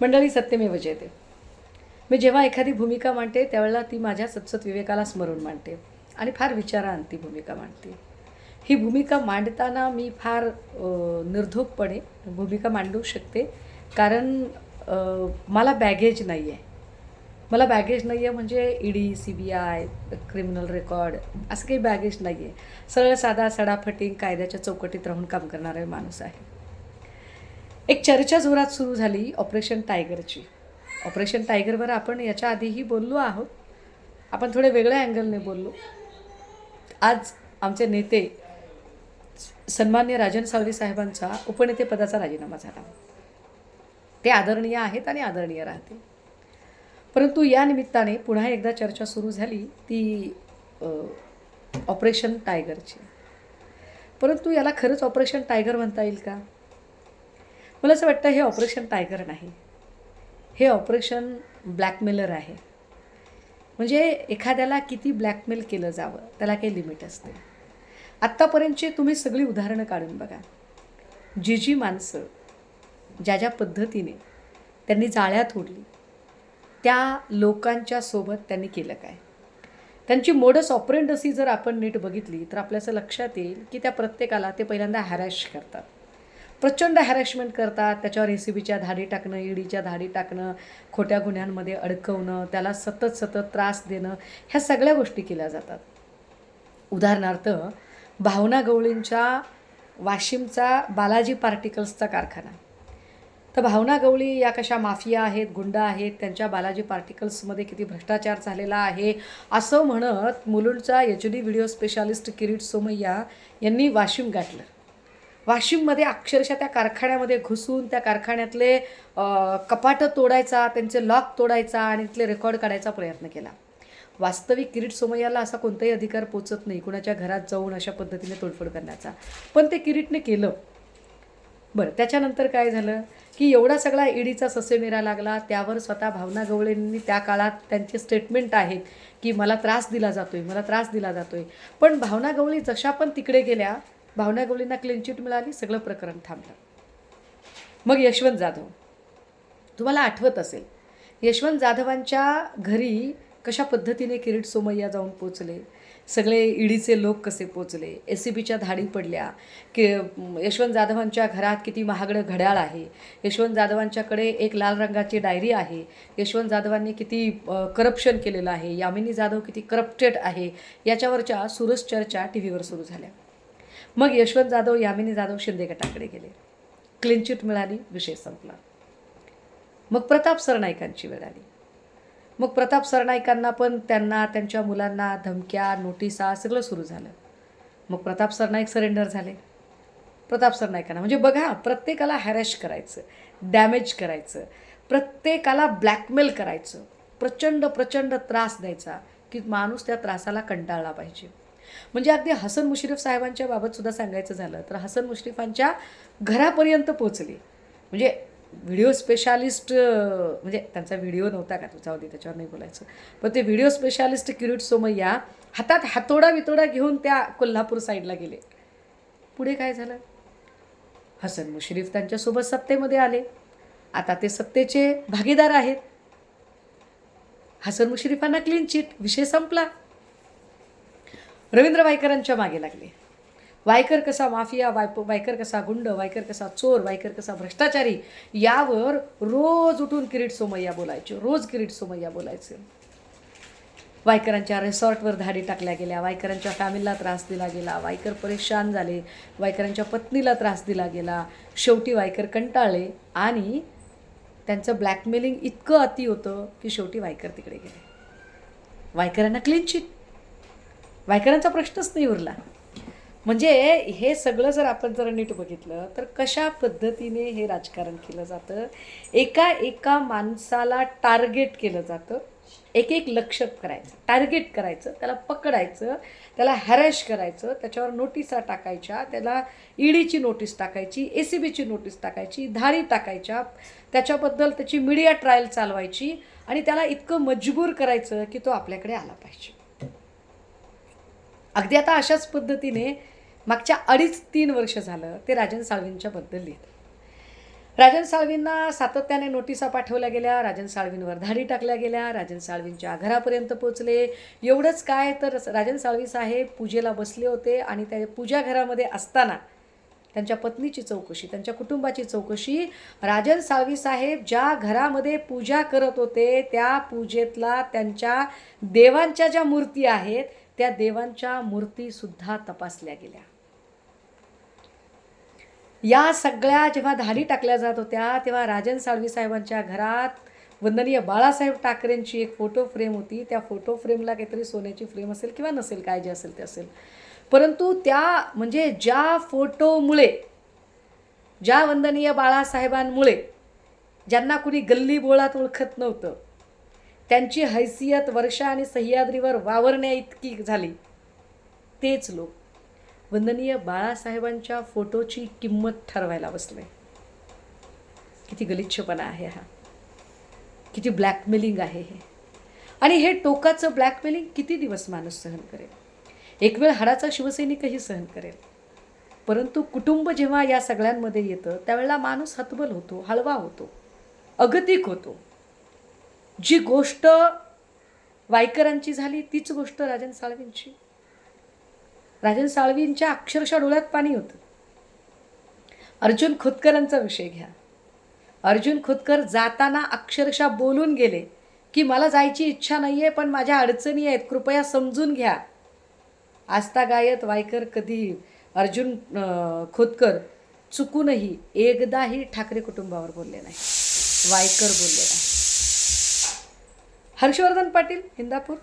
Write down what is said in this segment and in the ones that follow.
मंडळी सत्यमेव जयते. मी जेव्हा एखादी भूमिका मांडते त्यावेळेला ती माझ्या सतसत विवेकाला स्मरून मांडते आणि फार विचारांती भूमिका मांडते. ही भूमिका मांडताना मी फार निर्धोकपणे भूमिका मांडू शकते कारण मला बॅगेज नाही आहे मला बॅगेज नाही आहे म्हणजे E ED C B I criminal record असं काही बॅगेज नाही आहे सरळ साधा सडाफटिंग कायद्याच्या चौकटीत राहून काम करणारा माणूस आहे. एक चर्चा जोरात सुरू झाली ऑपरेशन टायगरची. ऑपरेशन टायगरवर आपण याच्या आधीही बोललो आहोत. आपण थोडे वेगळ्या अँगलने बोललो. आज आमचे नेते सन्मान्य राजन सावली साहेबांचा उपनेतेपदाचा राजीनामा झाला. ते आदरणीय आहेत आणि आदरणीय राहतील. परंतु या निमित्ताने पुन्हा एकदा चर्चा सुरू झाली ती ऑपरेशन टायगरची. परंतु याला खरंच ऑपरेशन टायगर म्हणता येईल का? मला असं वाटतं हे ऑपरेशन टायगर नाही. हे ऑपरेशन ब्लॅकमेलर आहे. म्हणजे एखाद्याला किती ब्लॅकमेल केलं जावं त्याला काही लिमिट असते. आत्तापर्यंतची तुम्ही सगळी उदाहरणं काढून बघा. जी जी माणसं ज्या ज्या पद्धतीने त्यांनी जाळ्यात ओढली त्या लोकांच्या सोबत त्यांनी केलं काय? त्यांची मोडस ऑपरेंडसी जर आपण नीट बघितली तर आपल्या असं लक्षात येईल की त्या प्रत्येकाला ते पहिल्यांदा हॅरॅश करतात. प्रचंड हॅरॅशमेंट करतात. त्याच्यावर रे सी बीच्या धाडी टाकणं ईडीच्या धाडी टाकणं खोट्या गुन्ह्यांमध्ये अडकवणं त्याला सतत सतत त्रास देणं ह्या सगळ्या गोष्टी केल्या जातात. उदाहरणार्थ भावना गवळींच्या वाशिमचा बालाजी पार्टिकल्सचा कारखाना. तर भावना गवळी या कशा माफिया आहेत गुंडा आहेत त्यांच्या बालाजी पार्टिकल्समध्ये किती भ्रष्टाचार झालेला आहे असं म्हणत मुलुंडचा H D video specialist Kirit Somaiya यांनी वाशिम गाठलं. वाशिममध्ये अक्षरशः त्या कारखान्यामध्ये घुसून त्या कारखान्यातले कपाटं तोडायचा त्यांचे लॉक तोडायचा आणि तिथले रेकॉर्ड काढायचा प्रयत्न केला. वास्तविक किरीट सोमय्याला असा कोणताही अधिकार पोचत नाही कुणाच्या घरात जाऊन अशा पद्धतीने तोडफोड करण्याचा. पण ते किरीटने केलं. बरं त्याच्यानंतर काय झालं? की एवढा सगळा ईडीचा ससेमेरा लागला त्यावर स्वतः भावना गवळेंनी त्या काळात त्यांचे स्टेटमेंट आहेत की मला त्रास दिला जातोय मला त्रास दिला जातोय. पण भावना गवळी जशा पण तिकडे गेल्या भावना गवळींना क्लीनचिट मिळाली सगळं प्रकरण थांबलं. मग यशवंत जाधव. तुम्हाला आठवत असेल यशवंत जाधवांच्या घरी कशा पद्धतीने किरीट सोमय्या जाऊन पोचले? सगळे ईडीचे लोक कसे पोचले? एस सी बीच्या धाडी पडल्या. की यशवंत जाधवांच्या घरात किती महागडं घड्याळ आहे? यशवंत जाधवांच्याकडे एक लाल रंगाची डायरी आहे. यशवंत जाधवांनी किती करप्शन केलेलं आहे? यामिनी जाधव किती करप्टेड आहे? याच्यावरच्या सुरस चर्चा टी व्हीवर सुरू झाल्या. मग यशवंत जाधव यामिनी जाधव शिंदे गटाकडे गेले. क्लीन चिट मिळाली विषय संपला. मग प्रताप सरनाईकांची वेळ आली. मग प्रताप सरनाईकांना पण त्यांना त्यांच्या मुलांना धमक्या नोटिसा सगळं सुरू झालं. मग प्रताप सरनाईक सरेंडर झाले. प्रताप सरनाईकांना म्हणजे बघा प्रत्येकाला हॅरॅश करायचं डॅमेज करायचं प्रत्येकाला ब्लॅकमेल करायचं प्रचंड प्रचंड त्रास द्यायचा की माणूस त्या त्रासाला कंटाळला पाहिजे. म्हणजे अगदी हसन मुश्रीफ साहेबांच्या बाबतसुद्धा सांगायचं झालं तर हसन मुश्रीफांच्या घरापर्यंत पोचली म्हणजे व्हिडिओ स्पेशालिस्ट म्हणजे त्यांचा व्हिडिओ नव्हता का तुझा होती त्याच्यावर नाही बोलायचं. पण ते व्हिडिओ स्पेशालिस्ट किरीट सोमय्या हातात हातोडा वितोडा घेऊन त्या कोल्हापूर साईडला गेले. पुढे काय झालं? हसन मुश्रीफ त्यांच्यासोबत सत्तेमध्ये आले. आता ते सत्तेचे भागीदार आहेत. हसन मुश्रीफांना क्लीन चिट विषय संपला. रवींद्र वायकरांच्या मागे लागले. वायकर कसा माफिया वायप वायकर कसा गुंड वायकर कसा चोर वायकर कसा भ्रष्टाचारी यावर रोज उठून किरीट सोमय्या बोलायचे रोज किरीट सोमय्या बोलायचे. वायकरांच्या रिसॉर्टवर धाडी टाकल्या गेल्या वायकरांच्या फॅमिलीला त्रास दिला गेला वायकर परेशान झाले वायकरांच्या पत्नीला त्रास दिला गेला. शेवटी वायकर कंटाळले आणि त्यांचं ब्लॅकमेलिंग इतकं अति होतं की शेवटी वायकर तिकडे गेले. वायकरांना क्लीन चिट वायकरांचा प्रश्नच नाही उरला. म्हणजे हे सगळं जर आपण जर नीट बघितलं तर कशा पद्धतीने हे राजकारण केलं जातं? एका एका माणसाला टार्गेट केलं जातं. एक एक लक्ष करायचं टार्गेट करायचं त्याला पकडायचं त्याला हॅरॅश करायचं त्याच्यावर नोटिसा टाकायच्या त्याला ईडीची नोटीस टाकायची ए सी बीची नोटीस टाकायची धाडी टाकायच्या त्याच्याबद्दल त्याची मीडिया ट्रायल चालवायची आणि त्याला इतकं मजबूर करायचं की तो आपल्याकडे आला पाहिजे. अगदी आता अशाच पद्धतीने मागच्या अडीच तीन वर्ष झालं ते राजन साळवींच्याबद्दल लिहित राजन साळवींना सातत्याने नोटिसा पाठवल्या गेल्या राजन साळवींवर धाडी टाकल्या गेल्या राजन साळवींच्या घरापर्यंत पोचले एवढंच काय तर राजन साळवी साहेब पूजेला बसले होते आणि त्या पूजा घरामध्ये असताना त्यांच्या पत्नीची चौकशी त्यांच्या कुटुंबाची चौकशी राजन साळवी साहेब ज्या घरामध्ये पूजा करत होते त्या पूजेतला त्यांच्या देवांच्या ज्या मूर्ती आहेत त्या देवांच्या मूर्तीसुद्धा तपासल्या गेल्या. या सगळ्या जेव्हा धाडी टाकल्या जात होत्या तेव्हा राजन साळवी साहेबांच्या घरात वंदनीय बाळासाहेब ठाकरेंची एक फोटो फ्रेम होती. त्या फोटो फ्रेमला काहीतरी सोन्याची फ्रेम असेल किंवा नसेल काय जे असेल ते असेल. परंतु त्या म्हणजे ज्या फोटोमुळे ज्या वंदनीय बाळासाहेबांमुळे ज्यांना कुणी गल्ली बोळात ओळखत नव्हतं त्यांची हैसियत वर्षा आणि सह्याद्रीवर वावरण्या इतकी झाली. तेच लोक वंदनीय बाळासाहेबांच्या फोटोची किंमत ठरवायला बसले. किती गलिच्छपणा आहे हा. किती ब्लॅकमेलिंग आहे हे. आणि हे टोकाचं ब्लॅकमेलिंग किती दिवस माणूस सहन करेल? एक वेळ हाडाचा शिवसैनिकही सहन करेल. परंतु कुटुंब जेव्हा या सगळ्यांमध्ये येतं त्यावेळेला माणूस हतबल होतो हळवा होतो अगतिक होतो. जी गोष्ट वायकरांची झाली तीच गोष्ट राजन साळवींची. राजन साळवींच्या अक्षरशः डोळ्यात पाणी होतं. अर्जुन खोतकरांचा विषय घ्या. अर्जुन खोतकर जाताना अक्षरशः बोलून गेले की मला जायची इच्छा नाही आहे पण माझ्या अडचणी आहेत. कृपया समजून घ्या. आस्था गायत वायकर कधी अर्जुन खोतकर चुकूनही एकदाही ठाकरे कुटुंबावर बोलले नाही. वायकर बोलले नाही. हर्षवर्धन पाटील इंदापूर.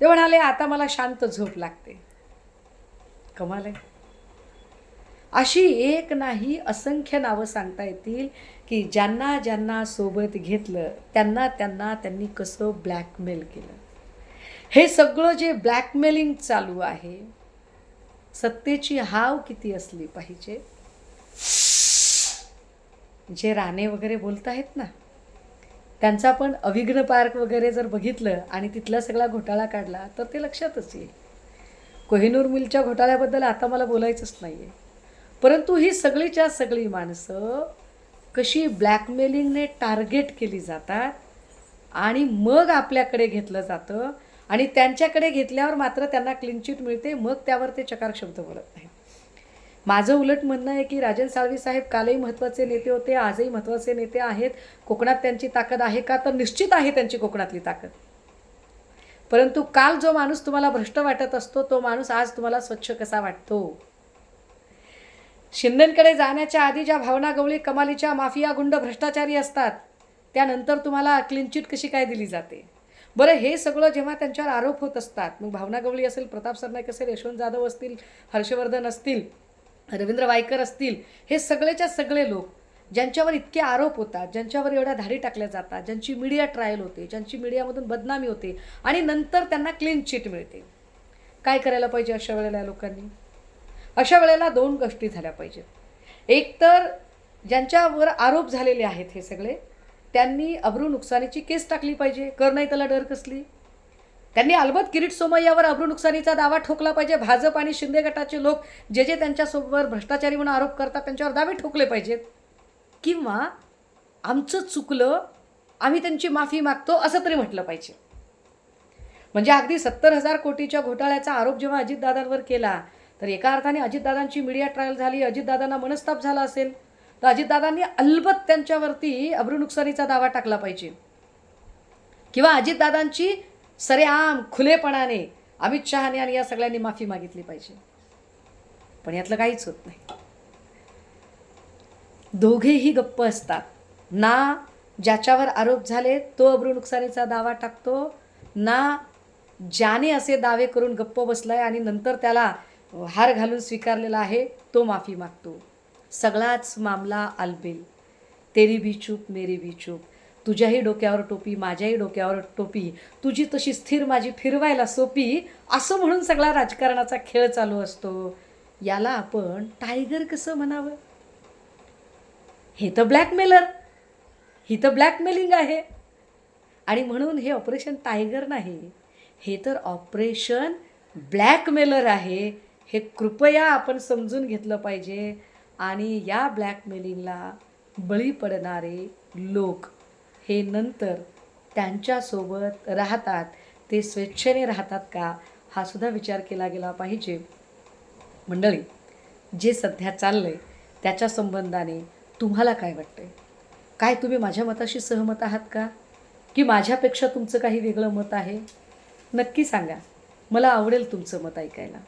ते म्हणाले आता मला शांत झोप लागते. कमाल आहे. अशी एक नाही असंख्य नावं सांगता येतील की ज्यांना ज्यांना सोबत घेतलं त्यांना त्यांना त्यांनी कसं ब्लॅकमेल केलं. हे सगळं जे ब्लॅकमेलिंग चालू आहे सत्तेची हाव किती असली पाहिजे? जे राणे वगैरे बोलत आहेत ना त्यांचा पण अविघ्न पार्क वगैरे जर बघितलं आणि तिथला सगळा घोटाळा काढला तर ते लक्षातच येईल. कोहिनूर मिलच्या घोटाळ्याबद्दल आता मला बोलायचंच नाही आहे परंतु ही सगळीच्या सगळी माणसं कशी ब्लॅकमेलिंगने टार्गेट केली जातात आणि मग आपल्याकडे घेतलं जातं आणि त्यांच्याकडे घेतल्यावर मात्र त्यांना क्लीनचिट मिळते मग त्यावर ते चकार शब्द बोलत नाही माझं उलट म्हणणं आहे की राजन साळवी साहेब कालही महत्त्वाचे नेते होते आजही महत्त्वाचे नेते आहेत. कोकणात त्यांची ताकद आहे का? तर निश्चित आहे त्यांची कोकणातली ताकद. परंतु काल जो माणूस तुम्हाला भ्रष्ट वाटत असतो तो माणूस आज तुम्हाला स्वच्छ कसा वाटतो? शिंदेकडे जाण्याच्या आधी ज्या भावना गवळी कमालीच्या माफिया गुंड भ्रष्टाचारी असतात त्यानंतर तुम्हाला क्लीनचिट कशी काय दिली जाते? बरं हे सगळं जेव्हा त्यांच्यावर आरोप होत असतात मग भावना गवळी असेल प्रताप सरनाईक असेल यशवंत जाधव असतील हर्षवर्धन असतील रवींद्र वायकर असतील हे सगळेच्या सगळे लोक ज्यांच्यावर इतके आरोप होतात ज्यांच्यावर एवढ्या धाडी टाकल्या जातात ज्यांची मीडिया ट्रायल होते ज्यांची मीडियामधून बदनामी होते आणि नंतर त्यांना क्लीन चिट मिळते. काय करायला पाहिजे अशा वेळेला या लोकांनी? अशा वेळेला दोन गोष्टी झाल्या पाहिजेत. एक तर ज्यांच्यावर आरोप झालेले आहेत हे सगळे त्यांनी अब्रू नुकसानीची केस टाकली पाहिजे. कर नाही त्याला डर कसली? त्यांनी अलबत किरीट सोमय्यावर अब्रू नुकसानीचा दावा ठोकला पाहिजे. भाजप आणि शिंदे गटाचे लोक जे जे त्यांच्यासोबत भ्रष्टाचारी म्हणून आरोप करतात त्यांच्यावर दावे ठोकले पाहिजेत. किंवा आमचं चुकलं आम्ही त्यांची माफी मागतो असं तरी म्हटलं पाहिजे. म्हणजे अगदी सत्तर हजार कोटीच्या घोटाळ्याचा आरोप जेव्हा अजितदादांवर केला तर एका अर्थाने अजितदादांची मीडिया ट्रायल झाली अजितदादांना मनस्ताप झाला असेल तर अजितदादांनी अलबत त्यांच्यावरती अब्रू नुकसानीचा दावा टाकला पाहिजे. किंवा अजितदादांची सरेआम खुलेपणाने अमित शहाने आणि या सगळ्यांनी माफी मागितली पाहिजे. पण यातलं काहीच होत नाही. दोघेही गप्प असतात. ना ज्याच्यावर आरोप झाले तो अब्रू नुकसानीचा दावा टाकतो. ना ज्याने असे दावे करून गप्प बसलाय आणि नंतर त्याला हार घालून स्वीकारलेला आहे तो माफी मागतो. सगळाच मामला आलबेल तेरी भी चूप मेरी भी चूप. तुझ्याही डोक्यावर टोपी माझ्याही डोक्यावर टोपी तुझी तशी स्थिर माझी फिरवायला सोपी असं म्हणून सगळा राजकारणाचा खेळ चालू असतो. याला आपण टायगर कसं म्हणावं? हे तर ब्लॅकमेलर ही तर ब्लॅकमेलिंग आहे. आणि म्हणून हे ऑपरेशन टायगर नाही हे तर ऑपरेशन ब्लॅकमेलर आहे. हे कृपया आपण समजून घेतलं पाहिजे. आणि या ब्लॅकमेलिंगला बळी पडणारे लोक हे नंतर त्यांच्यासोबत राहतात ते स्वेच्छेने राहतात का? हा सुद्धा विचार केला गेला पाहिजे. मंडळी जे सध्या चाललं आहे त्याच्या संबंधाने तुम्हाला काय वाटतंय? काय तुम्ही माझ्या मताशी सहमत आहात का? की माझ्यापेक्षा तुमचं काही वेगळं मत आहे? नक्की सांगा. मला आवडेल तुमचं मत ऐकायला.